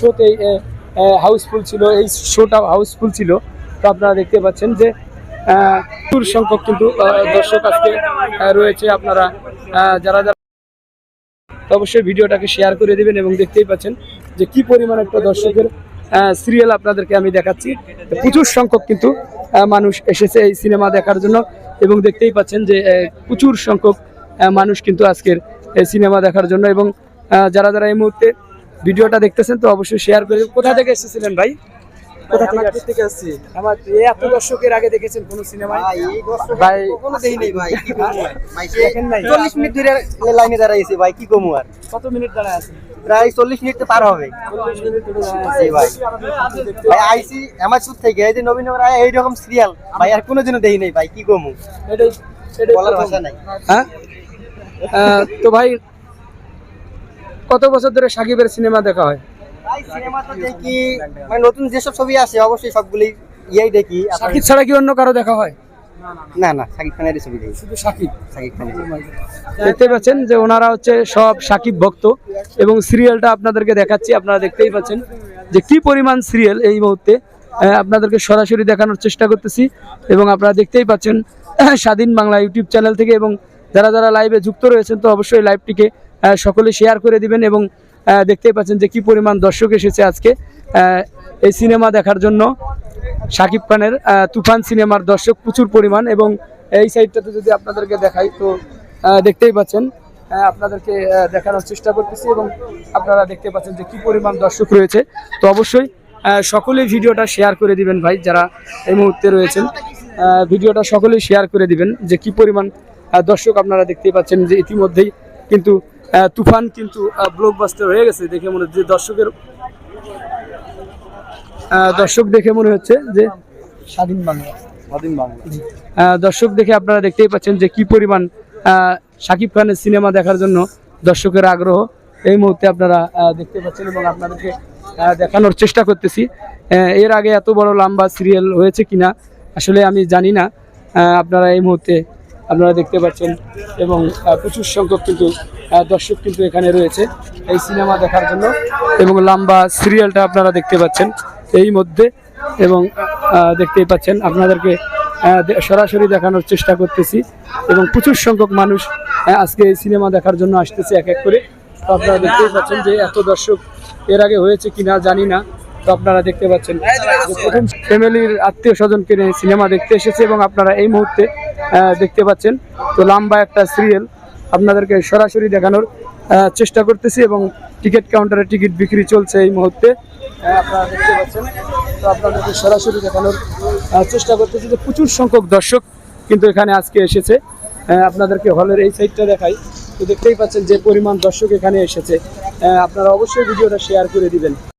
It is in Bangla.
শোতে হাউসফুল ছিল, এই শোটা হাউসফুল ছিল। তো আপনারা দেখতে পাচ্ছেন যে প্রচুর সংখ্যক কিন্তু দর্শক আজকে রয়েছে। আপনারা যারা যারা অবশ্যই ভিডিওটাকে শেয়ার করে দেবেন এবং দেখতেই পাচ্ছেন যে কি পরিমাণ একটা দর্শকের সিরিয়াল আপনাদেরকে আমি দেখাচ্ছি। প্রচুর সংখ্যক কিন্তু মানুষ এসেছে এই সিনেমা দেখার জন্য এবং দেখতেই পাচ্ছেন যে প্রচুর সংখ্যক মানুষ কিন্তু আজকের সিনেমা দেখার জন্য এবং যারা যারা এই মুহূর্তে ভিডিওটা দেখতেছেন তো অবশ্যই শেয়ার করে। কোথা থেকে এসেছিলেন ভাই? কোথা থেকে আসছি। আমার এত দর্শকের আগে দেখেছেন কোন সিনেমায়? ভাই কোনো দেই নাই ভাই কি কমু আর ভাই নাই? 40 মিনিট ধরে লাইনে দাঁড়াইছি ভাই কি কমু আর? কত মিনিট দাঁড়ায় আছেন? প্রায় 40 মিনিট পার হবে। জি ভাই। ভাই আইসি আমার সুদ থেকে এই যে এই রকম সিরিয়াল ভাই আর দেই নাই ভাই কি কমু? বলার ভাষা নাই। হ্যাঁ? তো ভাই কত বছর ধরে সাকিবের সিনেমা দেখা হয়? সিনেমা তো দেখি মানে নতুন যেসব ছবি আসে অবশ্যই সবগুলি ইয়াই দেখি। সাকিব ছাড়া কি অন্য কারও দেখা হয়? না না সাকিব খানের ছবি দেখি। শুধু সাকিব? সাকিব খানের। দেখতে পাচ্ছেন যে ওনারা হচ্ছে সব সাকিব ভক্ত এবং সিরিয়ালটা আপনাদেরকে দেখাচ্ছি আপনারা দেখতেই পাচ্ছেন যে কি পরিমাণ সিরিয়াল এই মুহূর্তে আপনাদেরকে সরাসরি দেখানোর চেষ্টা করতেছি এবং আপনারা দেখতেই পাচ্ছেন স্বাধীন বাংলা ইউটিউব চ্যানেল থেকে এবং যারা যারা লাইভে যুক্ত রয়েছেন তো অবশ্যই লাইভটিকে সকলে শেয়ার করে দিবেন এবং দেখতেই পাচ্ছেন যে কি পরিমাণ দর্শক এসেছে আজকে। এই সিনেমা দেখার জন্য শাকিব খানের তুফান সিনেমার দর্শক প্রচুর পরিমাণ এবং এই সাইডটাতে যদি আপনাদেরকে দেখাই তো দেখতেই পাচ্ছেন আপনাদেরকে দেখানোর চেষ্টা করতেছি এবং আপনারা দেখতে পাচ্ছেন যে কি পরিমাণ দর্শক রয়েছে। তো অবশ্যই আহ, সকলেই ভিডিওটা শেয়ার করে দিবেন ভাই যারা এই মুহূর্তে রয়েছেন। ভিডিওটা সকলেই শেয়ার করে দিবেন যে কি পরিমাণ দর্শক আপনারা দেখতেই পাচ্ছেন যে ইতিমধ্যেই কিন্তু তুফান কিন্তু ব্লকবাস্টার হয়ে গেছে দেখে মনে হচ্ছে। যে দর্শকের দর্শক দেখে মনে হচ্ছে যে স্বাধীন বাংলা। স্বাধীন বাংলা। দর্শক দেখে আপনারা দেখতেই পাচ্ছেন যে কি পরিমাণ শাকিব খানের সিনেমা দেখার জন্য দর্শকের আগ্রহ। এই মুহূর্তে আপনারা দেখতে পাচ্ছেন এবং আপনাদেরকে দেখানোর চেষ্টা করতেছি। এর আগে এত বড় লম্বা সিরিয়াল হয়েছে কিনা আসলে আমি জানি না। আপনারা এই মুহূর্তে আপনারা দেখতে পাচ্ছেন এবং প্রচুর সংখ্যক কিন্তু দর্শক কিন্তু এখানে রয়েছে এই সিনেমা দেখার জন্য এবং লম্বা সিরিয়ালটা আপনারা দেখতে পাচ্ছেন এই মধ্যে এবং দেখতেই পাচ্ছেন আপনাদেরকে সরাসরি দেখানোর চেষ্টা করতেছি এবং প্রচুর সংখ্যক মানুষ আজকে এই সিনেমা দেখার জন্য আসতেছে এক এক করে। তো আপনারা দেখতেই পাচ্ছেন যে এত দর্শক এর আগে হয়েছে কিনা জানি না, তো আপনারা দেখতে পাচ্ছেন প্রথম ফ্যামিলির আত্মীয় স্বজনকে নিয়ে সিনেমা দেখতে এসেছে এবং আপনারা এই মুহূর্তে দেখতে পাচ্ছেন তো লম্বা একটা সিরিয়াল। আপনাদেরকে সরাসরি দেখানোর চেষ্টা করতেছি এবং টিকিট কাউন্টারে টিকিট বিক্রি চলছে এই মুহূর্তে। আপনারা দেখতে পাচ্ছেন। তো আপনাদেরকে সরাসরি দেখানোর চেষ্টা করতেছি যে প্রচুর সংখ্যক দর্শক কিন্তু এখানে আজকে এসেছে। আপনাদেরকে হলের এই সাইডটা দেখাই। তো দেখতেই পাচ্ছেন যে পরিমাণ দর্শক এখানে এসেছে। আপনারা অবশ্যই ভিডিওটা শেয়ার করে দিবেন।